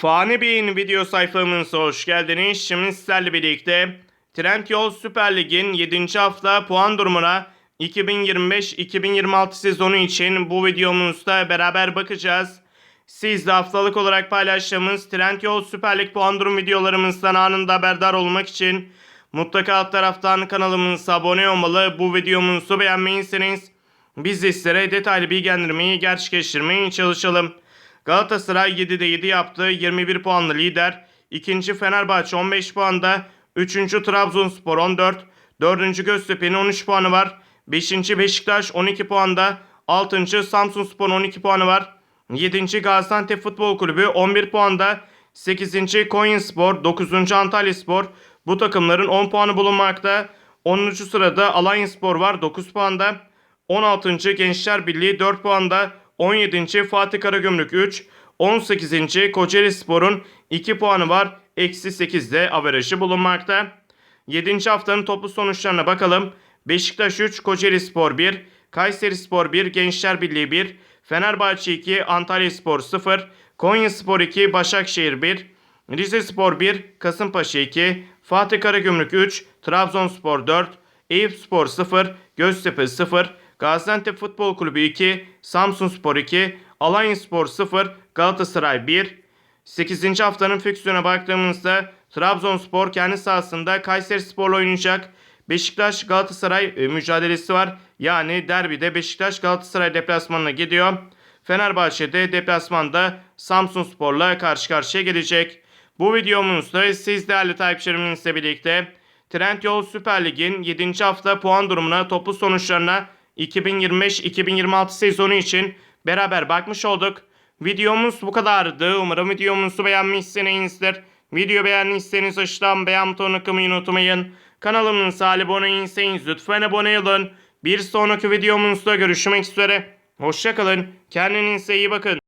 Fani Bey'in video sayfamıza hoş geldiniz. Şimdi sizlerle birlikte Trendyol Süper Lig'in 7. hafta puan durumuna 2025-2026 sezonu için bu videomuzda beraber bakacağız. Siz de haftalık olarak paylaştığımız Trendyol Süper Lig puan durum videolarımızdan anında haberdar olmak için mutlaka alt taraftan kanalımıza abone olmalı. Bu videomuzu beğenmeyiyseniz biz de sizlere detaylı bilgilendirmeyi gerçekleştirmeye çalışalım. Galatasaray 7'de 7 yaptı. 21 puanlı lider. İkinci Fenerbahçe 15 puanda. Üçüncü Trabzonspor 14. Dördüncü Göztepe'nin 13 puanı var. Beşinci Beşiktaş 12 puanda. Altıncı Samsunspor 12 puanı var. Yedinci Gaziantep Futbol Kulübü 11 puanda. 8. Konyaspor, 9. Antalyaspor bu takımların 10 puanı bulunmakta. 10. sırada Alanyaspor var 9 puanda. 16. Gençler Birliği 4 puanda. 17. Fatih Karagümrük 3. 18. Kocaeli Spor'un 2 puanı var. Eksi 8'de averajı bulunmakta. 7. haftanın toplu sonuçlarına bakalım. Beşiktaş 3, Kocaeli Spor 1, Kayseri Spor 1, Gençler Birliği 1, Fenerbahçe 2, Antalya Spor 0, Konya Spor 2, Başakşehir 1, Rize Spor 1, Kasımpaşa 2, Fatih Karagümrük 3, Trabzonspor 4, Eyüp Spor 0, Göztepe 0, Gaziantep Futbol Kulübü 2, Samsun Spor 2, Alanya Spor 0, Galatasaray 1, 8. haftanın fiksiyona baktığımızda Trabzonspor kendi sahasında Kayseri Spor'la oynayacak. Beşiktaş Galatasaray e, mücadelesi var. Yani derbide Beşiktaş Galatasaray deplasmanına gidiyor. Fenerbahçe'de deplasmanda Samsun Spor'la karşı karşıya gelecek. Bu videomuzda siz değerli takipçilerimizle birlikte Trendyol Süper Lig'in 7. hafta puan durumuna, toplu sonuçlarına 2025-2026 sezonu için beraber bakmış olduk. Videomuz bu kadardı. Umarım videomuzu beğenmişsinizdir. Video beğendiyseniz aşağıdan beğen butonuna kılmayı unutmayın. Kanalımıza abone değilseniz lütfen abone olun. Bir sonraki videomuzda görüşmek üzere. Hoşçakalın. Kendinize iyi bakın.